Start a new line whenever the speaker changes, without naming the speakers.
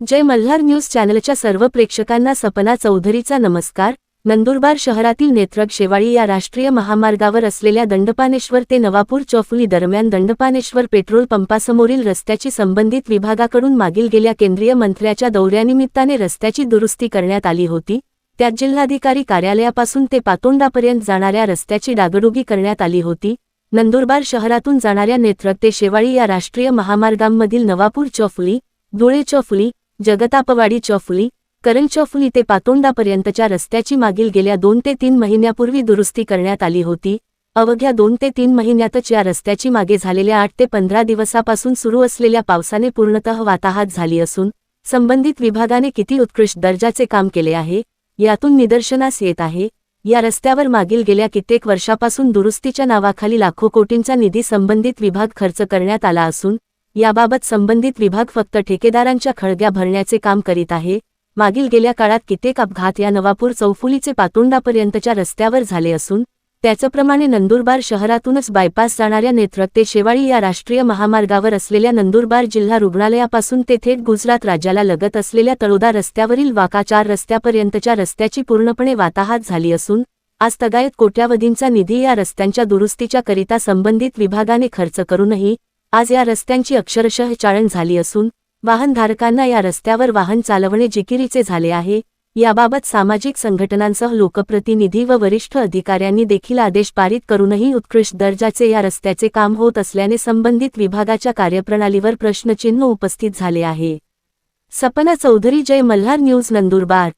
जय Malhar news चॅनलच्या सर्व प्रेक्षकांना सपना चौधरीचा नमस्कार. नंदुरबार शहरातील नेत्रग शेवाळी या राष्ट्रीय महामार्गावर असलेल्या दंडपानेश्वर ते नवापूर चौफुली दरम्यान दंडपानेश्वर पेट्रोल पंपासमोरील रस्त्याची संबंधित विभागाकडून मागील गेल्या केंद्रीय मंत्र्याच्या दौऱ्यानिमित्ताने रस्त्याची दुरुस्ती करण्यात आली होती. त्यात जिल्हाधिकारी कार्यालयापासून ते पातोंडापर्यंत जाणाऱ्या रस्त्याची डागडुगी करण्यात आली होती. नंदुरबार शहरातून जाणाऱ्या नेत्रग ते शेवाळी या राष्ट्रीय महामार्गांमधील नवापूर चौफुली धुळे चौफुली जगतापवाडी चौफुली करण चौफुली ते पातोंडापर्यंतच्या रस्त्याची मागील गेल्या दोन ते तीन महिन्यापूर्वी दुरुस्ती करण्यात आली होती. अवघ्या दोन ते तीन महिन्यातच या रस्त्याची मागे झालेल्या आठ ते पंधरा दिवसापासून सुरू असलेल्या पावसाने पूर्णतः वाताहात झाली असून संबंधित विभागाने किती उत्कृष्ट दर्जाचे काम केले आहे यातून निदर्शनास येत आहे. या रस्त्यावर मागील गेल्या कित्येक वर्षापासून दुरुस्तीच्या नावाखाली लाखो कोटींचा निधी संबंधित विभाग खर्च करण्यात आला असून याबाबत संबंधित विभाग फक्त ठेकेदारांच्या खळग्या भरण्याचे काम करीत आहे. मागील गेल्या काळात कित्येक अपघात या नवापूर चौफुलीचे पातोंडापर्यंतच्या रस्त्यावर झाले असून त्याचप्रमाणे नंदुरबार शहरातूनच बायपास जाणाऱ्या नेत्रक ते शेवाळी या राष्ट्रीय महामार्गावर असलेल्या नंदुरबार जिल्हा रुग्णालयापासून ते थेट गुजरात राज्याला लगत असलेल्या तळोदा रस्त्यावरील वाका चार रस्त्यापर्यंतच्या रस्त्याची पूर्णपणे वाताहात झाली असून आज तगायत कोट्यावधींचा निधी या रस्त्यांच्या दुरुस्तीच्या करिता संबंधित विभागाने खर्च करूनही आज या रस्त्यांची अक्षरशः चाळण झाली असून वाहनधारकांना या रस्त्यावर वाहन चालवणे जिकिरीचे झाले आहे. याबाबत सामाजिक संघटनांसह लोकप्रतिनिधी व वरिष्ठ अधिकाऱ्यांनी देखील आदेश पारित करूनही उत्कृष्ट दर्जाचे या रस्त्याचे काम होत असल्याने संबंधित विभागाच्या कार्यप्रणालीवर प्रश्नचिन्ह उपस्थित झाले आहे. सपना चौधरी जय मल्हार न्यूज नंदुरबार.